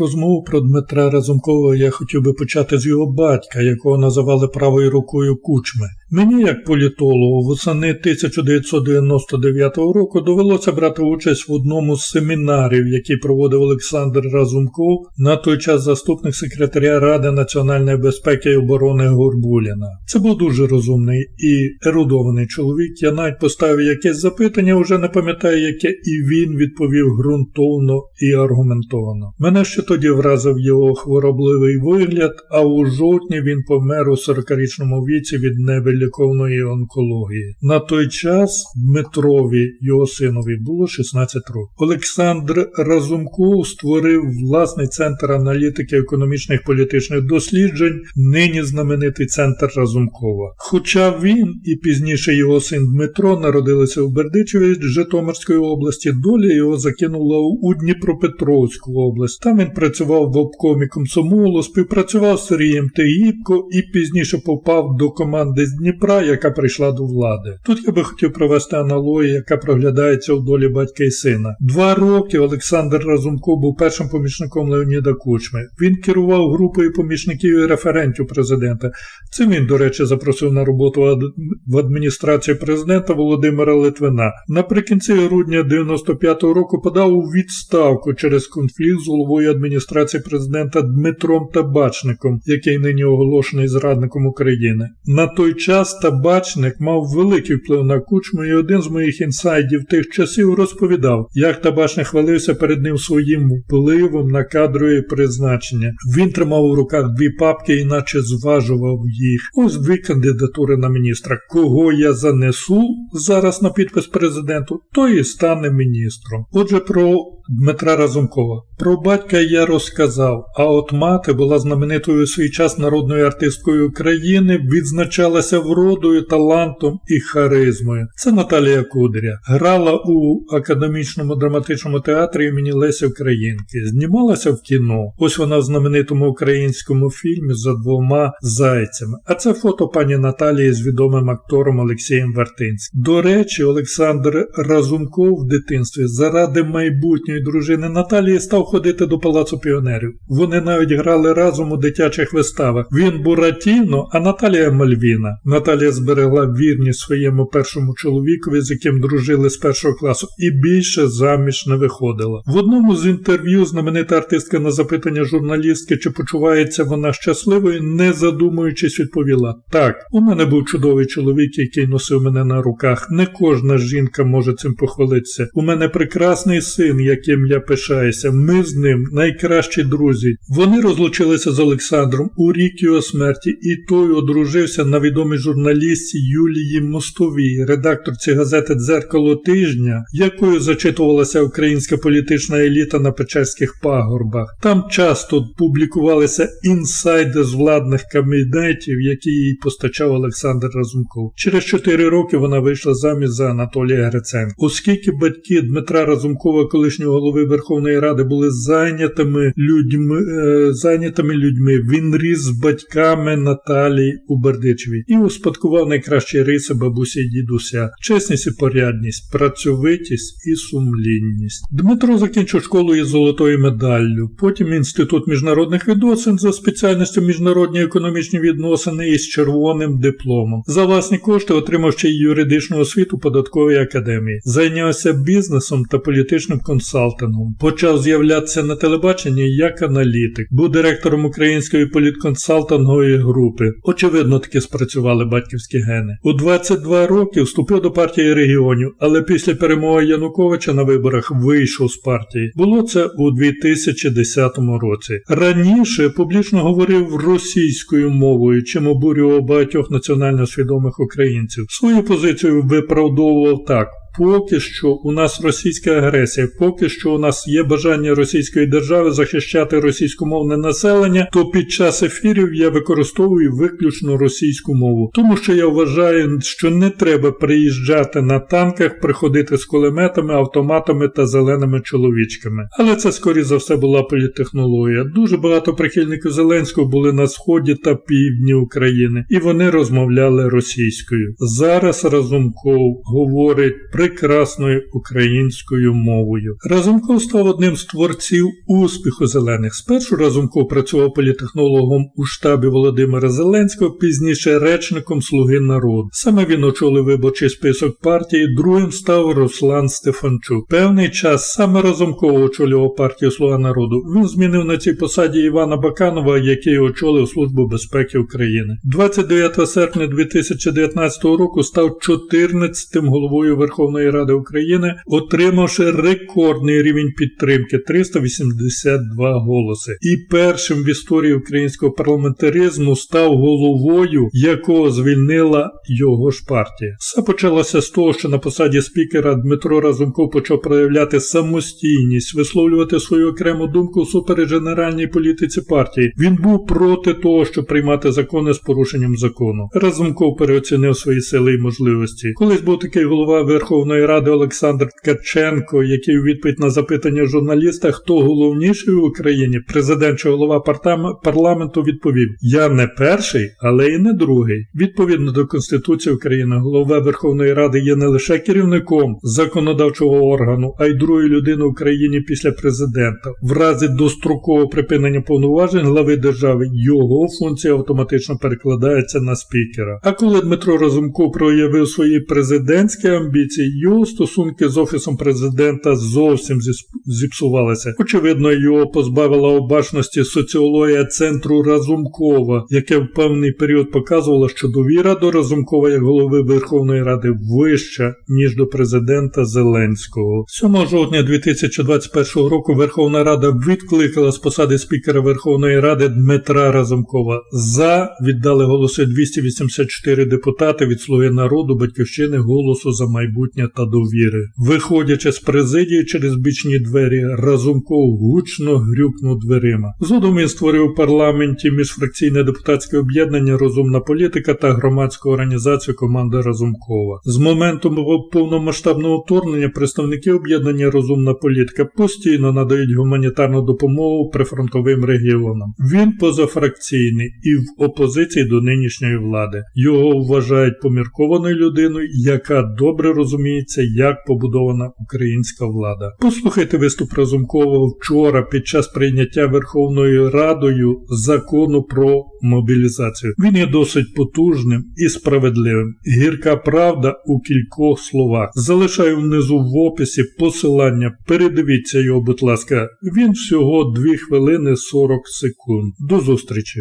Розмову про Дмитра Разумкова я хотів би почати з його батька, якого називали правою рукою кучми. Мені, як політологу, восени 1999 року довелося брати участь в одному з семінарів, який проводив Олександр Разумков, на той час заступник секретаря Ради національної безпеки і оборони Горбуліна. Це був дуже розумний і ерудований чоловік. Я навіть поставив якесь запитання, вже не пам'ятаю, яке, і він відповів ґрунтовно і аргументовано. Мене ще тоді вразив його хворобливий вигляд, а у жовтні він помер у 40-річному віці від невеликої лікованої онкології. На той час Дмитрові, його синові, було 16 років. Олександр Разумков створив власний центр аналітики економічних політичних досліджень, нині знаменитий центр Разумкова. Хоча він і пізніше його син Дмитро народилися у Бердичеві Житомирської області, доля його закинула у Дніпропетровську область. Там він працював в обкомі комсомолу, співпрацював з Сергієм Тегібко і пізніше попав до команди з Дніпра яка прийшла до влади. Тут я би хотів провести аналогію, яка проглядається у долі батька і сина. Два роки Олександр Разумков був першим помічником Леоніда Кучми. Він керував групою помічників і референтів президента. Цим він, до речі, запросив на роботу в адміністрацію президента Володимира Литвина. Наприкінці грудня 95-го року подав у відставку через конфлікт з головою адміністрації президента Дмитром Табачником, який нині оголошений зрадником України. На той час табачник мав великий вплив на кучму, і один з моїх інсайдів тих часів розповідав, як табачник хвалився перед ним своїм впливом на кадрові призначення. Він тримав у руках дві папки, іначе зважував їх. Ось дві кандидатури на міністра. Кого я занесу зараз на підпис президенту, той і стане міністром. Отже, про Дмитра Разумкова. Про батька я розказав, а от мати була знаменитою свій час народною артисткою України, відзначалася вродою, талантом і харизмою. Це Наталія Кудря. Грала у академічному драматичному театрі імені Леся Українки, знімалася в кіно. Ось вона в знаменитому українському фільмі за двома зайцями. А це фото пані Наталії з відомим актором Олексієм Вартинським. До речі, Олександр Разумков в дитинстві заради майбутньої дружини Наталії став ходити до Палацу піонерів. Вони навіть грали разом у дитячих виставах. Він Буратіно, а Наталія Мальвіна. Наталія зберегла вірність своєму першому чоловікові, з яким дружили з першого класу, і більше заміж не виходила. В одному з інтерв'ю знаменита артистка на запитання журналістки, чи почувається вона щасливою, не задумуючись, відповіла: Так, у мене був чудовий чоловік, який носив мене на руках. Не кожна жінка може цим похвалитися. У мене прекрасний син, яким я пишаюся. Ми з ним найкращі друзі. Вони розлучилися з Олександром у рік його смерті, і той одружився на відомій журналістці Юлії Мостовій, редакторці газети Дзеркало тижня, якою зачитувалася українська політична еліта на Печерських пагорбах. Там часто публікувалися інсайди з владних кабінетів, які їй постачав Олександр Разумков. Через чотири роки вона вийшла замість за Анатолія Гриценка. Оскільки батьки Дмитра Разумкова, колишнього голови Верховної Ради, були зайнятими людьми, е, зайнятими людьми, він ріс з батьками Наталії у Бердичеві і успадкував найкращі риси бабусі й дідуся, чесність і порядність, працьовитість і сумлінність. Дмитро закінчив школу із золотою медаллю, потім інститут міжнародних відносин за спеціальністю міжнародні економічні відносини із червоним дипломом. За власні кошти отримав ще й юридичну освіту податкової академії, зайнявся бізнесом та політичним консалтингом, почав з'являтися на телебаченні як аналітик, був директором української політконсалтингової групи. Очевидно, таки спрацювали батьківські гени. У 22 роки вступив до партії регіонів, але після перемоги Януковича на виборах вийшов з партії. Було це у 2010 році. Раніше публічно говорив російською мовою, чим обурював багатьох національно свідомих українців. Свою позицію виправдовував так. Поки що у нас російська агресія, поки що у нас є бажання Російської держави захищати російськомовне населення, то під час ефірів я використовую виключно російську мову, тому що я вважаю, що не треба приїжджати на танках, приходити з кулеметами, автоматами та зеленими чоловічками. Але це скоріше за все була політтехнологія. Дуже багато прихильників Зеленського були на сході та півдні України, і вони розмовляли російською. Зараз Разумков говорить прекрасною українською мовою. Разумков став одним з творців успіху зелених. Спершу Разумков працював політехнологом у штабі Володимира Зеленського, пізніше речником Слуги народу. Саме він очолив виборчий список партії, другим став Руслан Стефанчук. Певний час саме Разумков очолював партію Слуга народу. Він змінив на цій посаді Івана Баканова, який очолив Службу безпеки України. 29 серпня 2019 року став 14-тим головою Верховної Ради України, отримавши рекордний рівень підтримки 382 голоси. І першим в історії українського парламентаризму став головою, якого звільнила його ж партія. Все почалося з того, що на посаді спікера Дмитро Разумков почав проявляти самостійність, висловлювати свою окрему думку всупереч генеральній політиці партії. Він був проти того, щоб приймати закони з порушенням закону. Разумков переоцінив свої сили і можливості. Колись був такий голова Верховної Ради Олександр Ткаченко, який у відповідь на запитання журналіста, хто головніший в Україні, президент чи голова парламенту відповів: Я не перший, але і не другий. Відповідно до Конституції України, голова Верховної Ради є не лише керівником законодавчого органу, а й другою людиною в Україні після президента. В разі дострокового припинення повноважень глави держави його функція автоматично перекладається на спікера. А коли Дмитро Разумков проявив свої президентські амбіції, його стосунки з офісом президента зовсім зіпсувалися. Очевидно, його позбавила обачності соціологія центру Разумкова, яке в певний період показувало, що довіра до Разумкова як голови Верховної Ради вища, ніж до президента Зеленського. 7 жовтня 2021 року Верховна Рада відкликала з посади спікера Верховної Ради Дмитра Разумкова. За віддали голоси 284 депутати від Слуги народу, батьківщини, голосу за майбутнє та довіри. Виходячи з президії через бічні двері, Разумков гучно грюкнув дверима. Згодом він створив у парламенті міжфракційне депутатське об'єднання Розумна політика та громадську організацію команда Разумкова. З моменту повномасштабного вторгнення представники об'єднання Розумна політика постійно надають гуманітарну допомогу прифронтовим регіонам. Він позафракційний і в опозиції до нинішньої влади. Його вважають поміркованою людиною, яка добре розуміється, як побудована українська влада. Послухайте виступ Разумкова вчора під час прийняття Верховною Радою закону про мобілізацію. Він є досить потужним і справедливим. Гірка правда у кількох словах. Залишаю внизу в описі посилання. Передивіться його, будь ласка. Він всього 2 хвилини 40 секунд. До зустрічі.